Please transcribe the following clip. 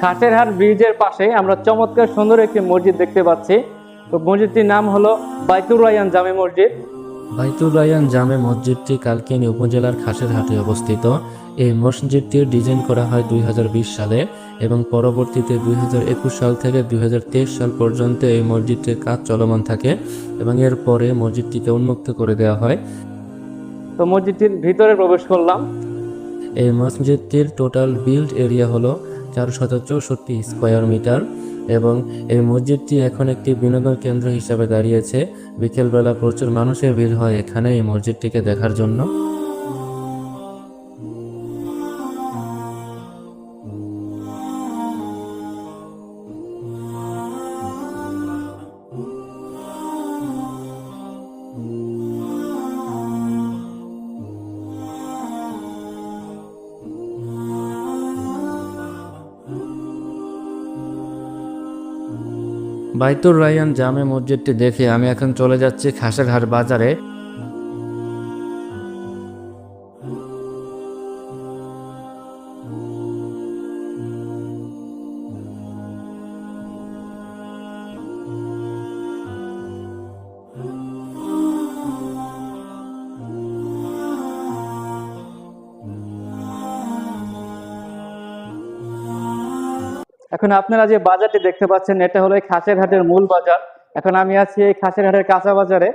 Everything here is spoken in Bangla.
খাটেরহাট ব্রিজের পাশে আমরা চমৎকার সুন্দর একটি মসজিদ দেখতে পাচ্ছি। তো মসজিদটির নাম হলো বাইতুর রায়ান জামে মসজিদ। বাইতুর রায়ান জামে মসজিদটি কালকিনি উপজেলার খাসেরহাটে অবস্থিত। এই মসজিদটির ডিজাইন করা হয় দুই হাজার বিশ সালে এবং পরবর্তীতে দুই হাজার একুশ সাল থেকে দুই হাজার তেইশ সাল পর্যন্ত এই মসজিদটির কাজ চলমান থাকে এবং এর পরে মসজিদটিকে উন্মুক্ত করে দেওয়া হয়। তো মসজিদটির ভিতরে প্রবেশ করলাম। এই মসজিদটির টোটাল বিল্ড এরিয়া হলো চারশত চৌষট্টি স্কোয়ার মিটার এবং এই মসজিদটি এখন একটি বিনোদন কেন্দ্র হিসাবে দাঁড়িয়েছে। বিকেলবেলা প্রচুর মানুষের ভিড় হয় এখানে এই মসজিদটিকে দেখার জন্য। বাইতুর রায়ান জামে মসজিদটি দেখে আমি এখন চলে যাচ্ছি খাসাঘাট বাজারে। এখন আপনারা যে বাজারটি দেখতে পাচ্ছেন, এটা হলো খাসের হাটের মূল বাজার। এখন আমি আছি এই খাসের হাটের কাঁচা বাজারে।